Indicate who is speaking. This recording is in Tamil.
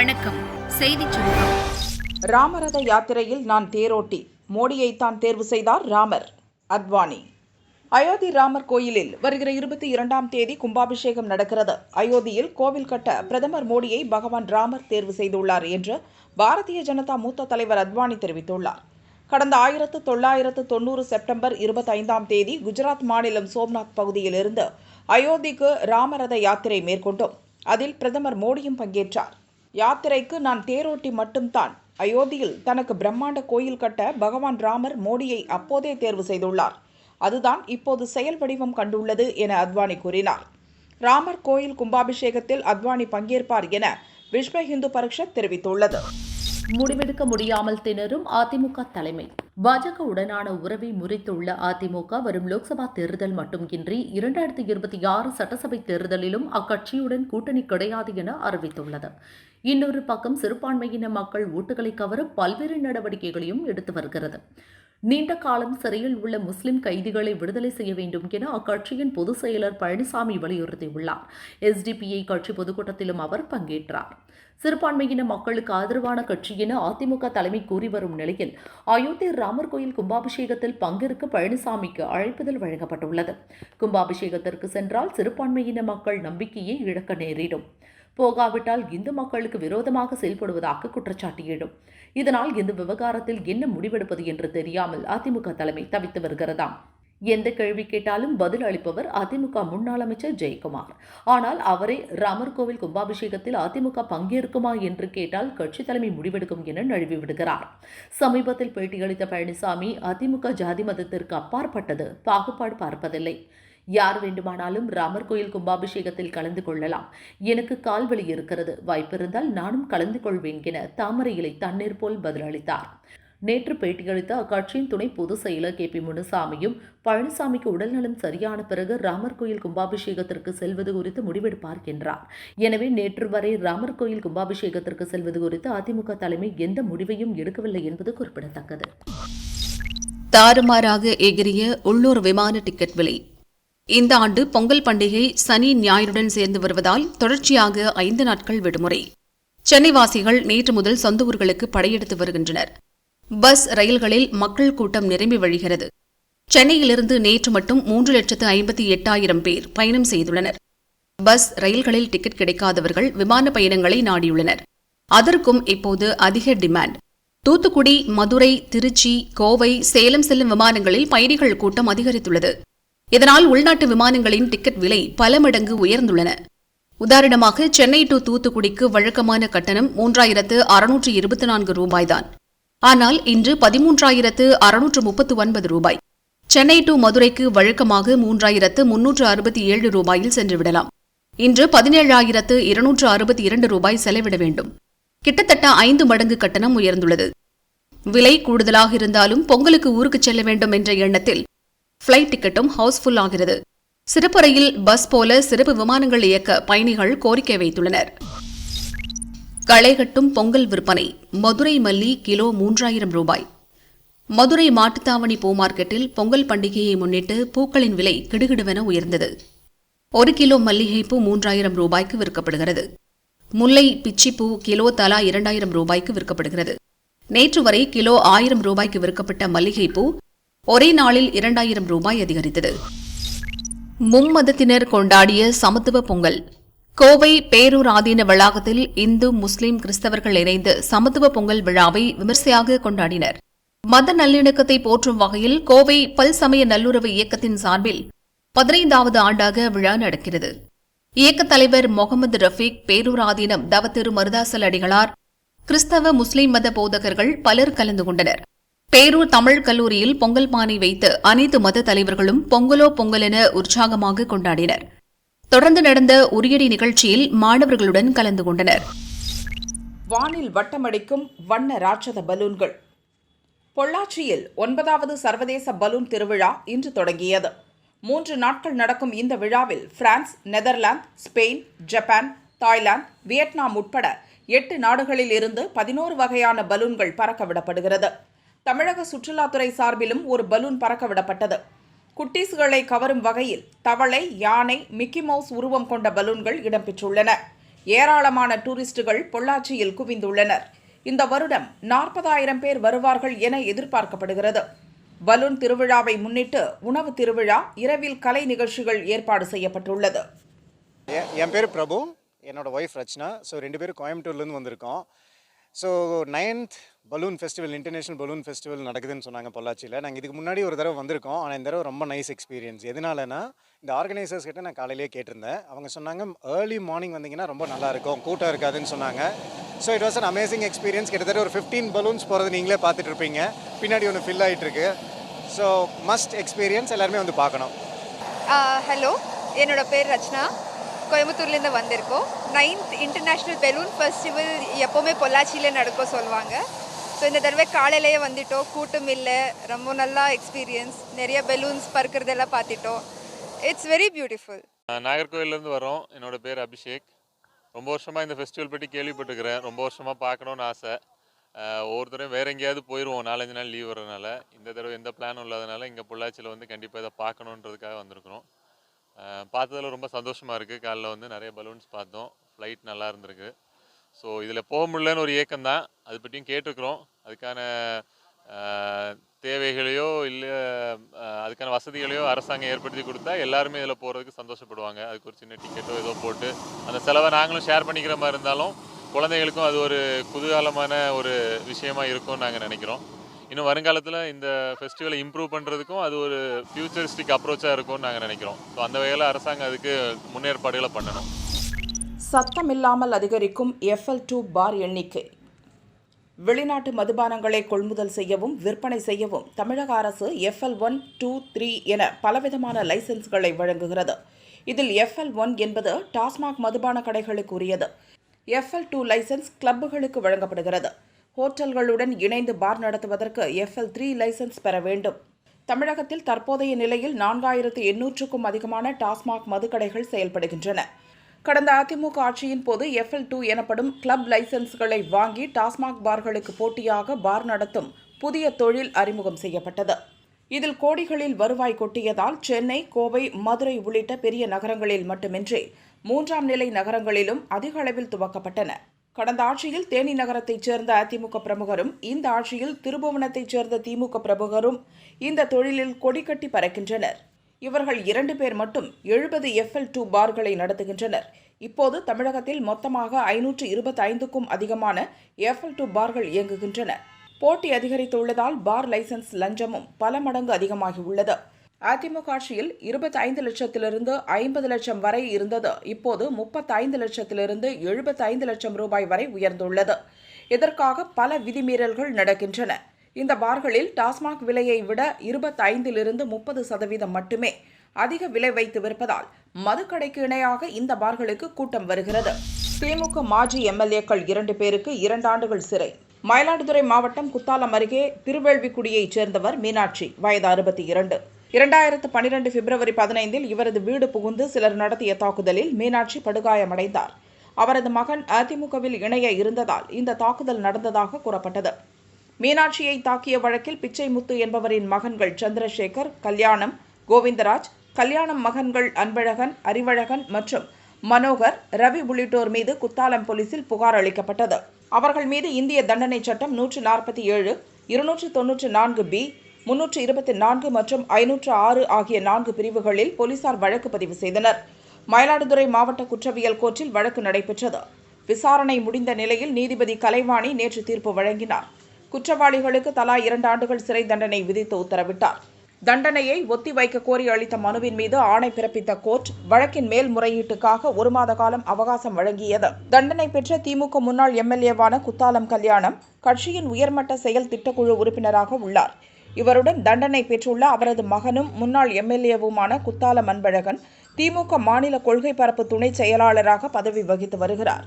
Speaker 1: வணக்கம். செய்திச் சுருக்கம்.
Speaker 2: ராமரத யாத்திரையில் நான் தேரோட்டி. மோடியைத்தான் தேர்வு செய்தார் ராமர். அத்வானி. அயோத்தி ராமர் கோயிலில் வருகிற இருபத்தி இரண்டாம் தேதி கும்பாபிஷேகம் நடக்கிறது. அயோத்தியில் கோவில் கட்ட பிரதமர் மோடியை பகவான் ராமர் தேர்வு செய்துள்ளார் என்று பாரதிய ஜனதா மூத்த தலைவர் அத்வானி தெரிவித்துள்ளார். கடந்த ஆயிரத்து தொள்ளாயிரத்து தொண்ணூறு செப்டம்பர் இருபத்தைந்தாம் தேதி குஜராத் மாநிலம் சோம்நாத் பகுதியிலிருந்து அயோத்திக்கு ராமரத யாத்திரை மேற்கொண்டோம். அதில் பிரதமர் மோடியும் பங்கேற்றார். யாத்திரைக்கு நான் தேரோட்டி மட்டும்தான். அயோத்தியில் தனக்கு பிரம்மாண்ட கோயில் கட்ட பகவான் ராமர் மோடியை அப்போதே தேர்வு செய்துள்ளார். அதுதான் இப்போது செயல் வடிவம் கண்டுள்ளது என அத்வானி கூறினார். ராமர் கோயில் கும்பாபிஷேகத்தில் அத்வானி பங்கேற்பார் என விஸ்வ இந்து பரிஷத் தெரிவித்துள்ளது.
Speaker 3: முடிவெடுக்க முடியாமல் திணறும் அதிமுக தலைமை. பாஜக உடனான உறவை முறித்துள்ள அதிமுக வரும் லோக்சபா தேர்தல் மட்டுமின்றி இரண்டாயிரத்தி இருபத்தி ஆறு சட்டசபை தேர்தலிலும் அக்கட்சியுடன் கூட்டணி கிடையாது என அறிவித்துள்ளது. இன்னொரு பக்கம் சிறுபான்மையின மக்கள் ஓட்டுகளை கவர பல்வேறு நடவடிக்கைகளையும் எடுத்து வருகிறது. நீண்ட காலம் சிறையில் உள்ள முஸ்லிம் கைதிகளை விடுதலை செய்ய வேண்டும் என அக்கட்சியின் பொதுச் செயலர் பழனிசாமி வலியுறுத்தியுள்ளார். எஸ்டிபிஐ கட்சி பொதுக்கூட்டத்திலும் அவர் பங்கேற்றார். சிறுபான்மையின மக்களுக்கு ஆதரவான கட்சி என அதிமுக தலைமை கூறி வரும் நிலையில் அயோத்தி ராமர் கோயில் கும்பாபிஷேகத்தில் பங்கேற்க பழனிசாமிக்கு அழைப்புதல் வழங்கப்பட்டுள்ளது. கும்பாபிஷேகத்திற்கு சென்றால் சிறுபான்மையின மக்கள் நம்பிக்கையை இழக்க நேரிடும். போகாவிட்டால் இந்து மக்களுக்கு விரோதமாக செயல்படுவதாக குற்றச்சாட்டு எழும். இதனால் இந்த விவகாரத்தில் என்ன முடிவெடுப்பது என்று தெரியாமல் அதிமுக தலைமை தவித்து வருகிறதாம் எந்த கேள்வி கேட்டாலும் பதில் அளிப்பவர் அதிமுக முன்னாள் அமைச்சர் ஜெயக்குமார். ஆனால் அவரே ராமர் கோவில் கும்பாபிஷேகத்தில் அதிமுக பங்கேற்குமா என்று கேட்டால் கட்சி தலைமை முடிவெடுக்கும் என நழுவி விடுகிறார். சமீபத்தில் பேட்டியளித்த பழனிசாமி அதிமுக ஜாதி மதத்திற்கு அப்பாற்பட்டது பாகுபாடு பார்ப்பதில்லை. யார் வேண்டுமானாலும் ராமர் கோயில் கும்பாபிஷேகத்தில் கலந்து கொள்ளலாம். எனக்கு கால்வழி இருக்கிறது. வாய்ப்பிருந்தால் நானும் கலந்து கொள்வேன் என தாமரை இலை தண்ணீர் போல் பதிலளித்தார். நேற்று பேட்டியளித்த அக்கட்சியின் துணை பொதுச் செயலர் கே பி முனுசாமியும் பழனிசாமிக்கு உடல்நலம் சரியான பிறகு ராமர் கோயில் கும்பாபிஷேகத்திற்கு செல்வது குறித்து முடிவெடுப்பார் என்றார். எனவே நேற்று வரை ராமர் கோயில் கும்பாபிஷேகத்திற்கு செல்வது குறித்து அதிமுக தலைமை எந்த முடிவையும் எடுக்கவில்லை என்பது குறிப்பிடத்தக்கது.
Speaker 4: தாறுமாறாக எகிரிய உள்ளூர் விமான டிக்கெட் விலை இந்த ஆண்டு பொங்கல் பண்டிகை சனி ஞாயிறுடன் சேர்ந்து வருவதால் தொடர்ச்சியாக ஐந்து நாட்கள் விடுமுறை. சென்னை வாசிகள் நேற்று முதல் சொந்த ஊர்களுக்கு படையெடுத்து வருகின்றனர். பஸ் ரயில்களில் மக்கள் கூட்டம் நிரம்பி வழிகிறது. சென்னையிலிருந்து நேற்று மட்டும் மூன்று லட்சத்து ஐம்பத்தி எட்டாயிரம் பேர் பயணம் செய்துள்ளனர். பஸ் ரயில்களில் டிக்கெட் கிடைக்காதவர்கள் விமான பயணங்களை நாடியுள்ளனர். அதற்கும் இப்போது அதிக டிமாண்ட். தூத்துக்குடி மதுரை திருச்சி கோவை சேலம் செல்லும் விமானங்களில் பயணிகள் கூட்டம் அதிகரித்துள்ளது. இதனால் உள்நாட்டு விமானங்களின் டிக்கெட் விலை பல மடங்கு உயர்ந்துள்ளன. உதாரணமாக சென்னை டு தூத்துக்குடிக்கு வழக்கமான கட்டணம் மூன்றாயிரத்து அறுநூற்று இருபத்தி நான்கு ரூபாய்தான். ஆனால் இன்று பதிமூன்றாயிரத்து அறுநூற்று முப்பத்து ஒன்பது ரூபாய். சென்னை டு மதுரைக்கு வழக்கமாக மூன்றாயிரத்து முன்னூற்று அறுபத்தி ஏழு ரூபாயில் சென்றுவிடலாம். இன்று பதினேழாயிரத்து இருநூற்று அறுபத்தி இரண்டு ரூபாய் செலவிட வேண்டும். கிட்டத்தட்ட ஐந்து மடங்கு கட்டணம் உயர்ந்துள்ளது. விலை கூடுதலாக இருந்தாலும் பொங்கலுக்கு ஊருக்கு செல்ல வேண்டும் என்ற எண்ணத்தில் ஃப்ளைட் டிக்கெட்டும் ஹவுஸ்ஃபுல் ஆகிறது. சிறப்பு ரயில் பஸ் போல சிறப்பு விமானங்கள் இயக்க பயணிகள் கோரிக்கை வைத்துள்ளனர். களைகட்டும் பொங்கல் விற்பனை மதுரை மல்லி கிலோ மூன்றாயிரம் ரூபாய். மதுரை மாட்டுத்தாவணி பூ மார்க்கெட்டில் பொங்கல் பண்டிகையை முன்னிட்டு பூக்களின் விலை கிடுகிடுவென உயர்ந்தது. ஒரு கிலோ மல்லிகை பூ மூன்றாயிரம் ரூபாய்க்கு விற்கப்படுகிறது. முல்லை பிச்சிப்பூ கிலோ தலா இரண்டாயிரம் ரூபாய்க்கு விற்கப்படுகிறது. நேற்று வரை கிலோ ஆயிரம் ரூபாய்க்கு விற்கப்பட்ட மல்லிகைப்பூ ஒரே நாளில் இரண்டாயிரம் ரூபாய் அதிகரித்தது. மும்மதத்தினர் கொண்டாடிய சமத்துவ பொங்கல். கோவை பேரூர் ஆதீன வளாகத்தில் இந்து முஸ்லிம் கிறிஸ்தவர்கள் இணைந்து சமத்துவ பொங்கல் விழாவை விமர்சையாக கொண்டாடினர். மத நல்லிணக்கத்தை போற்றும் வகையில் கோவை பல்சமய நல்லுறவு இயக்கத்தின் சார்பில் பதினைந்தாவது ஆண்டாக விழா நடக்கிறது. இயக்கத் தலைவர் முகமது ரஃபீக் பேரூர் ஆதீனம் தவத்திரு மருதாசல் அடிகளார் கிறிஸ்தவ முஸ்லிம் மத போதகர்கள் பலர் கலந்து கொண்டனர். பேரூர் தமிழ் கல்லூரியில் பொங்கல் பானை வைத்து அனைத்து மத தலைவர்களும் பொங்கலோ பொங்கல் என உற்சாகமாக கொண்டாடினர். தொடர்ந்து நடந்த உரியடி நிகழ்ச்சியில் மாணவர்களுடன் கலந்து கொண்டனர்.
Speaker 2: வானில் வட்டமடிக்கும் வண்ண ராட்சத பலூன்கள். பொள்ளாச்சியில் ஒன்பதாவது சர்வதேச பலூன் திருவிழா இன்று தொடங்கியது. மூன்று நாட்கள் நடக்கும் இந்த விழாவில் France Netherlands Spain Japan Thailand Vietnam உட்பட எட்டு நாடுகளில் இருந்து பதினோரு வகையான பலூன்கள் பறக்கவிடப்படுகிறது தமிழக சுற்றுலாத்துறை சார்பிலும் ஒரு பலூன் பறக்கவிடப்பட்டது. குட்டீஸ்களை கவரும் வகையில் தவளை யானை மிக்கி மவுஸ் உருவம் கொண்ட பலூன்கள் இடம்பெற்றுள்ளன. ஏராளமான டூரிஸ்டுகள் பொள்ளாச்சியில் குவிந்துள்ளனர். இந்த வருடம் நாற்பதாயிரம் பேர் வருவார்கள் என எதிர்பார்க்கப்படுகிறது. பலூன் திருவிழாவை முன்னிட்டு உணவு திருவிழா இரவில் கலை நிகழ்ச்சிகள் ஏற்பாடு செய்யப்பட்டுள்ளது.
Speaker 5: என் பேர் பிரபு. என்னோட ஒய்ஃப் ரச்சனா. ஸோ ரெண்டு பேரும் கோயம்புத்தூர்லேருந்து வந்திருக்கோம். So ninth balloon festival international balloon festival நடக்குதுன்னு சொன்னாங்க பொள்ளாச்சியில். நாங்கள் இதுக்கு முன்னாடி ஒரு தடவை வந்திருக்கோம். ஆனால் இந்த தடவை ரொம்ப நைஸ் எக்ஸ்பீரியன்ஸ் எதனாலனா இந்த ஆர்கனைசர்ஸ் கிட்ட நான் காலையிலேயே கேட்டிருந்தேன். அவங்க சொன்னாங்க ஏர்லி மார்னிங் வந்தீங்கன்னா ரொம்ப நல்லா இருக்கும். கூட்டம் இருக்காதுன்னு சொன்னாங்க. So it was an amazing experience கிட்டத்தட்ட ஒரு ஃபிஃப்டீன் பலூன்ஸ் போகிறது நீங்களே பார்த்துட்டு இருப்பீங்க. பின்னாடி ஒன்று ஃபில் ஆகிட்டுருக்கு ஸோ மஸ்ட் எக்ஸ்பீரியன்ஸ் எல்லாருமே வந்து பார்க்கணும்.
Speaker 6: ஹலோ என்னோட பேர் ரச்சனா கோயம்புத்தூர்லேருந்து வந்திருக்கோம். நைன்த் இன்டர்நேஷ்னல் பெலூன் ஃபெஸ்டிவல் எப்போவுமே பொள்ளாச்சியில் நடக்கும் சொல்லுவாங்க. ஸோ இந்த தடவை காலையிலேயே வந்துட்டோம். கூட்டம் இல்லை. ரொம்ப நல்லா எக்ஸ்பீரியன்ஸ் நிறைய பெலூன்ஸ் பறக்கிறதெல்லாம் பார்த்துட்டோம். இட்ஸ் வெரி பியூட்டிஃபுல்
Speaker 7: நாகர்கோவிலேருந்து வரோம். என்னோட பேர் அபிஷேக். ரொம்ப வருஷமாக இந்த ஃபெஸ்டிவல் பற்றி கேள்விப்பட்டுக்கிறேன். ரொம்ப வருஷமாக பார்க்கணுன்னு ஆசை. ஒவ்வொருத்தரையும் வேறு எங்கேயாவது போயிடுவோம் நாலஞ்சு நாள் லீவ் வரனால இந்த தடவை எந்த பிளானும் இல்லாதனால இங்கே பொள்ளாச்சியில் வந்து கண்டிப்பாக இதை பார்க்கணுன்றதுக்காக வந்திருக்கிறோம். பார்த்ததுல ரொம்ப சந்தோஷமாக இருக்குது காலைல வந்து நிறைய பலூன்ஸ் பார்த்தோம். ஃப்ளைட் நல்லா இருந்திருக்கு. ஸோ இதில் போக முடியலன்னு ஒரு ஏக்கம் தான். அது பற்றியும் கேட்டிருக்கிறோம். அதுக்கான தேவைகளையோ இல்லை அதுக்கான வசதிகளையோ அரசாங்கம் ஏற்படுத்தி கொடுத்தா எல்லாருமே இதில் போகிறதுக்கு சந்தோஷப்படுவாங்க. அதுக்கு ஒரு சின்ன டிக்கெட்டோ ஏதோ போட்டு அந்த செலவை நாங்களும் ஷேர் பண்ணிக்கிற மாதிரி இருந்தாலும் குழந்தைகளுக்கும் அது ஒரு குதூகலமான ஒரு விஷயமா இருக்கும்னு நாங்கள் நினைக்கிறோம். இன்னும் வருங்காலத்தில் இந்த ஃபெஸ்டிவலை இம்ப்ரூவ் பண்ணுறதுக்கும் அது ஒரு ஃபியூச்சரிஸ்டிக் அப்ரோச்சாக இருக்கும்னு நாங்கள் நினைக்கிறோம். ஸோ அந்த வகையில் அரசாங்கம் அதுக்கு முன்னேற்பாடுகளை பண்ணணும்.
Speaker 2: சத்தமில்லாமல் அதிகரிக்கும் எஃப்எல் டூ பார் எண்ணிக்கை. வெளிநாட்டு மதுபானங்களை கொள்முதல் செய்யவும் விற்பனை செய்யவும் தமிழக அரசு எஃப்எல் ஒன் டூ த்ரீ என பலவிதமான லைசன்ஸ்களை வழங்குகிறது. இதில் எஃப்எல் ஒன் என்பது டாஸ்மாக் மதுபான கடைகளுக்கு உரியது எஃப்எல் டூ லைசன்ஸ் கிளப்புகளுக்கு வழங்கப்படுகிறது. ஹோட்டல்களுடன் இணைந்து பார் நடத்துவதற்கு எஃப்எல் த்ரீ லைசன்ஸ் பெற வேண்டும். தமிழகத்தில் தற்போதைய நிலையில் நான்காயிரத்து எண்ணூற்றுக்கும் அதிகமான டாஸ்மாக் மதுக்கடைகள் செயல்படுகின்றன. கடந்த அதிமுக ஆட்சியின் போது எஃப்எல் டூ எனப்படும் கிளப் லைசென்ஸ்களை வாங்கி டாஸ்மாக் பார்களுக்கு போட்டியாக பார் நடத்தும் புதிய தொழில் அறிமுகம் செய்யப்பட்டது. இதில் கோடிகளில் வருவாய் கொட்டியதால் சென்னை கோவை மதுரை உள்ளிட்ட பெரிய நகரங்களில் மட்டுமின்றி மூன்றாம் நிலை நகரங்களிலும் அதிக அளவில் துவக்கப்பட்டன. கடந்த ஆட்சியில் தேனி நகரத்தைச் சேர்ந்த அதிமுக பிரமுகரும் இந்த ஆட்சியில் திருபுவனத்தைச் சேர்ந்த திமுக பிரமுகரும் இந்த தொழிலில் கொடிக்கட்டி பறக்கின்றனர். இவர்கள் இரண்டு பேர் மட்டும் எழுபது எஃப்எல் டூ பார்களை நடத்துகின்றனர். இப்போது தமிழகத்தில் மொத்தமாக ஐநூற்று இருபத்தி ஐந்துக்கும் அதிகமான எஃப்எல் டூ பார்கள் இயங்குகின்றன. போட்டி அதிகரித்துள்ளதால் பார் லைசன்ஸ் லஞ்சமும் பல மடங்கு அதிகமாகியுள்ளது. அதிமுக ஆட்சியில் இருபத்தி ஐந்து லட்சத்திலிருந்து ஐம்பது லட்சம் வரை இருந்தது. இப்போது முப்பத்தைந்து லட்சத்திலிருந்து எழுபத்தைந்து லட்சம் ரூபாய் வரை உயர்ந்துள்ளது. இதற்காக பல விதிமீறல்கள் நடக்கின்றன. இந்த பார்களில் டாஸ்மாக் விலையை விட இருபத்தைந்திலிருந்து முப்பது சதவீதம் மட்டுமே அதிக விலை வைத்து விற்பதால் மதுக்கடைக்கு இணையாக இந்த பார்களுக்கு கூட்டம் வருகிறது. திமுக மாஜி எம்எல்ஏக்கள் இரண்டு பேருக்கு இரண்டு ஆண்டுகள் சிறை. மயிலாடுதுறை மாவட்டம் குத்தாலம் அருகே திருவேள்விக்குடியைச் சேர்ந்தவர் மீனாட்சி வயது அறுபத்தி இரண்டு. இரண்டாயிரத்து பனிரெண்டு பிப்ரவரி பதினைந்தில் இவரது வீடு புகுந்து சிலர் நடத்திய தாக்குதலில் மீனாட்சி படுகாயமடைந்தார். அவரது மகன் அதிமுகவில் இணைய இருந்ததால் இந்த தாக்குதல் நடந்ததாக கூறப்பட்டது. மீனாட்சியை தாக்கிய வழக்கில் பிச்சைமுத்து என்பவரின் மகன்கள் சந்திரசேகர் கல்யாணம் கோவிந்தராஜ் கல்யாணம் மகன்கள் அன்பழகன் அறிவழகன் மற்றும் மனோகர் ரவி உள்ளிட்டோர் மீது குத்தாலம் போலீசில் புகார் அளிக்கப்பட்டது. அவர்கள் மீது இந்திய தண்டனை சட்டம் நூற்று நாற்பத்தி ஏழு இருநூற்று தொன்னூற்று நான்கு பி முன்னூற்று இருபத்தி நான்கு மற்றும் ஐநூற்று ஆறு ஆகிய நான்கு பிரிவுகளில் போலீசார் வழக்கு பதிவு செய்தனர். மயிலாடுதுறை மாவட்ட குற்றவியல் கோர்ட்டில் வழக்கு நடைபெற்றது. விசாரணை முடிந்த நிலையில் நீதிபதி கலைவாணி நேற்று தீர்ப்பு வழங்கினார். குற்றவாளிகளுக்கு தலா இரண்டு ஆண்டுகள் சிறை தண்டனை விதித்து உத்தரவிட்டார். தண்டனையை ஒத்திவைக்க கோரி அளித்த மனுவின் மீது ஆணை பிறப்பித்த கோர்ட் வழக்கின் மேல்முறையீட்டுக்காக ஒரு மாத காலம் அவகாசம் வழங்கியது. தண்டனை பெற்ற திமுக முன்னாள் எம்எல்ஏவான குத்தாலம் கல்யாணம் கட்சியின் உயர்மட்ட செயல் திட்டக்குழு உறுப்பினராக உள்ளார். இவருடன் தண்டனை பெற்றுள்ள அவரது மகனும் முன்னாள் எம்எல்ஏவுமான குத்தாலம் அன்பழகன் திமுக மாநில கொள்கை பரப்பு துணை செயலாளராக பதவி வகித்து வருகிறார்.